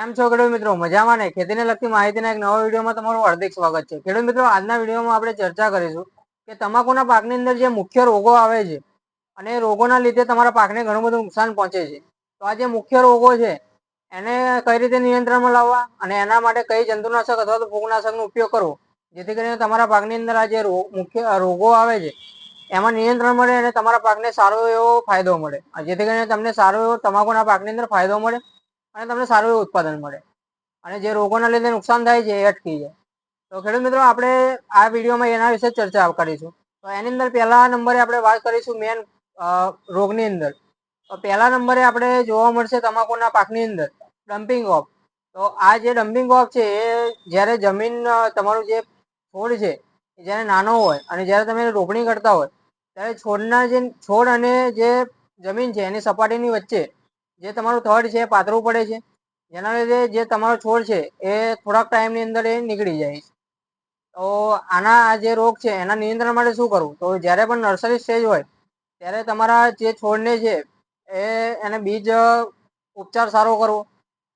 કેમ છો ખેડૂત મિત્રો? મજામાં ને? ખેતીને લગતી માહિતીના એક નવા વિડીયોમાં તમારું હાર્દિક સ્વાગત છે. ખેડૂત મિત્રો, આજના વિડીયોમાં આપણે ચર્ચા કરીશું કે તમાકુના પાકની અંદર જે મુખ્ય રોગો આવે છે અને રોગોના લીધે તમારા પાકને ઘણું બધું નુકસાન પહોંચે છે. તો આ જે મુખ્ય રોગો છે, એને કઈ રીતે નિયંત્રણમાં લાવવા અને એના માટે કઈ જંતુનાશક અથવા તો ફૂગનાશકનો ઉપયોગ કરવો? જેથી કરીને તમારા પાકની અંદર આ જે મુખ્ય રોગો આવે છે, એમાં નિયંત્રણ મળે અને તમારા પાકને સારો એવો ફાયદો મળે. જેથી કરીને તમને સારો એવો તમાકુના પાકની અંદર ફાયદો મળે અને તમને સારું એવું ઉત્પાદન મળે. અને જે રોગોના લીધે નુકસાન થાય છે એ અટકી જાય. તો ખેડૂત મિત્રો, આપણે આ વિડીયોમાં એના વિશે ચર્ચા કરીશું. તો એની અંદર પહેલા નંબરે આપણે વાત કરીશું મેન રોગની અંદર. તો પહેલા નંબરે આપણે જોવા મળશે તમાકુના પાકની અંદર ડમ્પિંગ ઓફ તો આ જે ડમ્પિંગ ઓફ છે એ જ્યારે જમીન તમારું જે છોડ છે જ્યારે નાનો હોય અને જ્યારે તમે રોપણી કરતા હોય, ત્યારે છોડના જે છોડ અને જે જમીન છે એની સપાટીની વચ્ચે જે તમારું થડ છે, પાતળું પડે છે, જેના લીધે જે તમારો છોડ છે, એ થોડાક ટાઈમની અંદર એ નીકળી જાય છે. તો આના જે રોગ છે, એના નિયંત્રણ માટે શું કરવું? તો જ્યારે પણ નર્સરી સ્ટેજ હોય, ત્યારે તમારા જે છોડને છે, એ એને બીજ ઉપચાર સારો કરવો.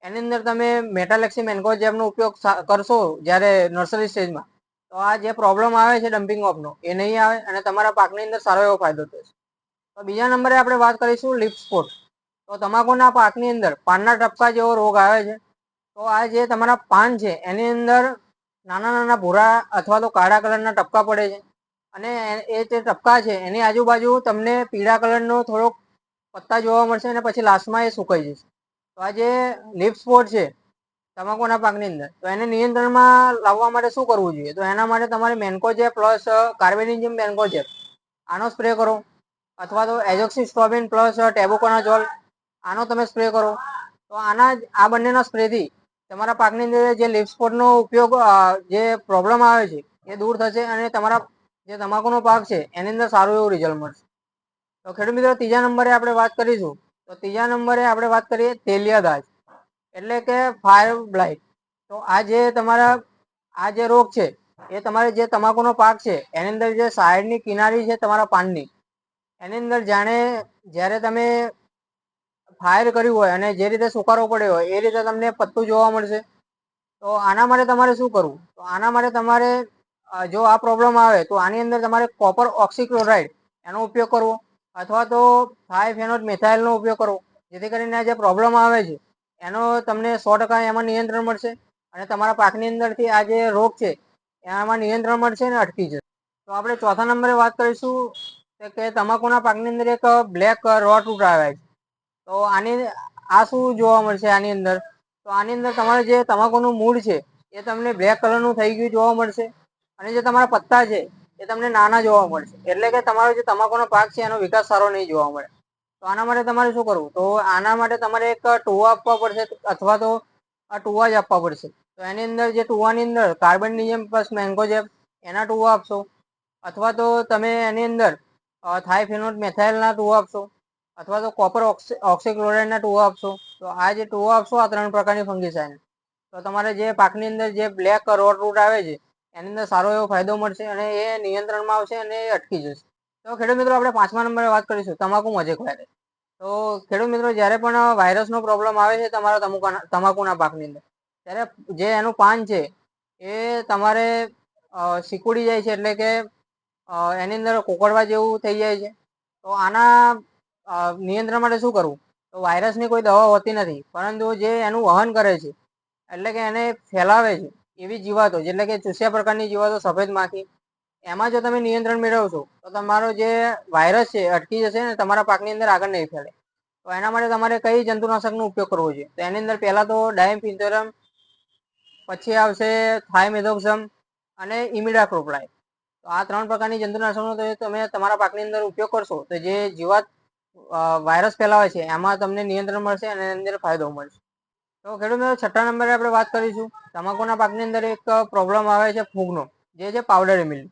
એની અંદર તમે મેટાલેક્સી મેન્કોજેબનો ઉપયોગ કરશો જ્યારે નર્સરી સ્ટેજમાં તો આ જે પ્રોબ્લેમ આવે છે ડમ્પિંગ ઓફનો એ નહીં આવે અને તમારા પાકની અંદર સારો એવો ફાયદો થશે. તો બીજા નંબરે આપણે વાત કરીશું લીપ સ્પોટ તો તમાકુના પાકની અંદર પાનના ટપકા જેવો રોગ આવે છે. તો આ જે તમારા પાન છે, એની અંદર નાના નાના ભૂરા અથવા તો કાળા કલરના ટપકા પડે છે. અને એ જે ટપકા છે, એની આજુબાજુ તમને પીળા કલરનો થોડોક પત્તા જોવા મળશે અને પછી લાસ્ટમાં એ સુકાઈ જશે. તો આ જે લીપ સ્પોટ છે, તમાકુના પાકની અંદર, તો એને નિયંત્રણમાં લાવવા માટે શું કરવું જોઈએ? તો એના માટે તમારે મેન્કોજેપ પ્લસ કાર્બેનિઝમ મેન્કોજેપ આનો સ્પ્રે કરો. અથવા તો એઝોક્સિસ્ટોબિન પ્લસ ટેબુકોનાઝોલ આનો તમે સ્પ્રે કરો. તો આના આ બંનેના સ્પ્રેથી તમારા પાકની અંદર જે લીફ ઉપયોગ જે પ્રોબ્લેમ આવે છે, એ દૂર થશે અને તમારા જે તમાકુનો પાક છે, એની અંદર સારું એવું રિઝલ્ટ મળશે. તો ખેડૂત મિત્રો, ત્રીજા નંબરે આપણે વાત કરીશું. તો ત્રીજા નંબરે આપણે વાત કરીએ તેલિયા દાજ એટલે કે ફાયર બ્લાઇટ તો આ જે તમારા, આ જે રોગ છે, એ તમારે જે તમાકુનો પાક છે, એની અંદર જે સાઈડની કિનારી છે તમારા પાનની, એની અંદર જાણે, જ્યારે તમે ફાયર કર્યું હોય અને જે રીતે સુકારો પડ્યો હોય, એ રીતે તમને પત્તું જોવા મળશે. તો આના માટે તમારે શું કરવું? તો આના માટે તમારે જો આ પ્રોબ્લેમ આવે, તો આની અંદર તમારે કોપર ઓક્સિક્લોરાઇડ એનો ઉપયોગ કરવો, અથવા તો ફાઈવ ફેનોટ મિથાઇલનો ઉપયોગ કરવો. જેથી કરીને જે પ્રોબ્લેમ આવે છે, એનો તમને સો ટકા એમાં નિયંત્રણ મળશે અને તમારા પાકની અંદરથી આ જે રોગ છે, એમાં નિયંત્રણ મળશે અને અટકી જશે. તો આપણે ચોથા નંબરે વાત કરીશું કે તમાકુના પાકની અંદર એક બ્લેક રોટ રૂટ આવે છે. તો આની આ શું જોવા મળશે આની અંદર? તો આની અંદર તમારે જે તમાકુનું મૂળ છે, એ તમને બ્લેક કલરનું થઈ ગયું જોવા મળશે. અને જે તમારા પત્તા છે, એ તમને નાના જોવા મળશે. એટલે કે તમારો જે તમાકુનો પાક છે, એનો વિકાસ સારો નહીં જોવા મળે. તો આના માટે તમારે શું કરવું? તો આના માટે તમારે એક ટુવા આપવા પડશે અથવા તો આ ટુવા જ આપવા પડશે. તો એની અંદર જે ટુવાની અંદર કાર્બન જેમ પ્લસ મેંગોજેબ એના ટુવા આપશો. અથવા તો તમે એની અંદર થાઇફેનોટ મેથાઇલના ટુવા આપશો. અથવા તો કોપર ઓક્સિક્લોરાઇડના ટુવા આપશો, તો આ જે ટુવા આપશો, આ ત્રણ પ્રકારની ફંગીસાઇડ. તો તમારે જે પાકની અંદર જે બ્લેક રોટ રૂટ આવે છે, એની અંદર સારો એવો ફાયદો મળશે અને એ નિયંત્રણમાં આવશે અને એ અટકી જશે. તો ખેડૂત મિત્રો, આપણે પાંચમા નંબરે વાત કરીશું, તમાકુ મજેક વાયરસ તો ખેડૂત મિત્રો, જ્યારે પણ વાયરસનો પ્રોબ્લેમ આવે છે તમારા તમાકુના તમાકુના પાકની અંદર, ત્યારે જે એનું પાન છે, એ તમારે સિકુડી જાય છે એટલે કે એની અંદર કોકડવા જેવું થઈ જાય છે. તો આના નિયંત્રણ માટે શું કરવું? તો વાયરસની કોઈ દવા હોતી નથી, પરંતુ જે એનું વહન કરે છે, એટલે કે એને ફેલાવે છે, એવી જીવાતો એટલે કે ચૂસ્યા પ્રકારની જીવાતો સફેદ માખી, એમાં જો તમે નિયંત્રણ મેળવશો, તો તમારો જે વાયરસ છે અટકી જશે ને તમારા પાકની અંદર આગળ નહીં ફેલે. તો એના માટે તમારે કઈ જંતુનાશકનો ઉપયોગ કરવો જોઈએ? તો એની અંદર પહેલાં તો ડાયમ્પિન્થોરમ પછી આવશે થાઇમેથોક્સમ અને ઇમિડાક્રોપ્લાય. તો આ ત્રણ પ્રકારની જંતુનાશકનો તમે તમારા પાકની અંદર ઉપયોગ કરશો, તો જે જીવાત વાયરસ ફેલાવે છે, એમાં તમને નિયંત્રણ મળશે અને અંદર ફાયદો મળશે. તો ખેડૂત મિત્રો, છઠ્ઠા નંબરે આપણે વાત કરીશું. તમાકુના પાકની અંદર એક પ્રોબ્લેમ આવે છે ફૂગનો. જે છે પાવડર મિલ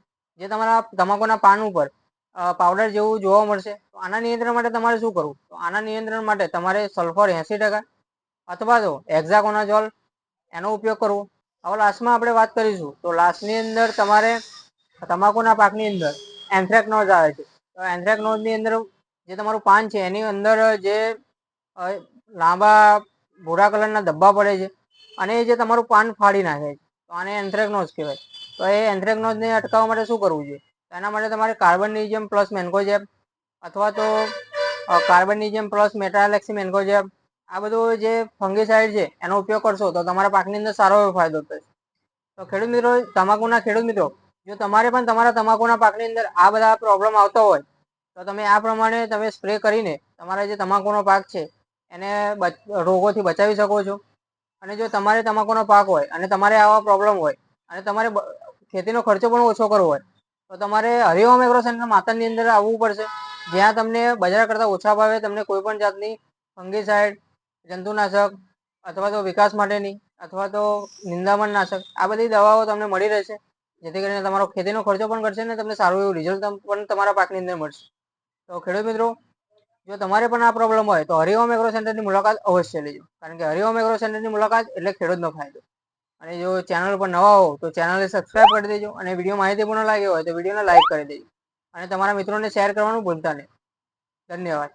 જે તમારા તમાકુના પાન ઉપર પાવડર જેવું જોવા મળશે. તો આના નિયંત્રણ માટે તમારે શું કરવું? તો આના નિયંત્રણ માટે તમારે સલ્ફર એંસી ટકા અથવા તો એક્ઝાકોનાઝોલ એનો ઉપયોગ કરવો. હવે લાસ્ટમાં આપણે વાત કરીશું. તો લાસ્ટની અંદર તમારે તમાકુના પાકની અંદર એન્થ્રેકનોઝ આવે છે. તો એન્થ્રેકનોઝની અંદર જે તમારું પાન છે, એની અંદર જે લાંબા ભૂરા કલરના ધબ્બા પડે છે અને એ જે તમારું પાન ફાડી નાખે છે, તો આને એન્થ્રેકનોઝ કહેવાય. તો એ એન્થ્રેકનોઝને અટકાવવા માટે શું કરવું જોઈએ? એના માટે તમારે કાર્બનની પ્લસ મેન્કોજેબ અથવા તો કાર્બનની પ્લસ મેટાલેક્સી મેન્કોજેબ, આ બધું જે ફંગીસાઇડ છે, એનો ઉપયોગ કરશો તો તમારા પાકની અંદર સારો એવો ફાયદો થશે. તો ખેડૂત મિત્રો, તમાકુના ખેડૂત મિત્રો, જો તમારે પણ તમારા તમાકુના પાકની અંદર આ બધા પ્રોબ્લેમ આવતો હોય તો તમે આ પ્રમાણે તમે સ્પ્રે કરીને તમારા જે તમાકુનો પાક છે, એને રોગોથી બચાવી શકો છો. અને જો તમારે તમાકુનો પાક હોય અને તમારે આવા પ્રોબ્લેમ હોય અને તમારે ખેતીનો ખર્ચો પણ ઓછો કરવો હોય, તો તમારે હરિઓમ એગ્રો સેન્ટર માતાની અંદર આવવું પડશે. જ્યાં તમને બજાર કરતાં ઓછા ભાવે તમને કોઈ પણ જાતની ફંગીસાઇડ જંતુનાશક અથવા તો વિકાસ માટેની અથવા તો નિંદામણ નાશક આ બધી દવાઓ તમને મળી રહેશે. જેથી કરીને તમારો ખેતીનો ખર્ચો પણ ઘટશે ને તમને સારું એવું રિઝલ્ટ પણ તમારા પાકની અંદર મળશે. તો ખેડૂત મિત્રો, જો તમારે પણ આ પ્રોબ્લેમ હોય તો હરિઓમ એગ્રો સેન્ટરની મુલાકાત અવશ્ય લેજો. કારણ કે હરિઓમ એગ્રો સેન્ટરની મુલાકાત એટલે ખેડૂતનો ફાયદો. અને જો ચેનલ પર નવા હો તો ચેનલને સબસ્ક્રાઈબ કરી દેજો અને વીડિયો માહિતીપૂર્ણ લાગ્યો હોય તો વિડીયોને લાઈક કરી દેજો. અને તમારા મિત્રોને શેર કરવાનું ભૂલતા નહીં. ધન્યવાદ.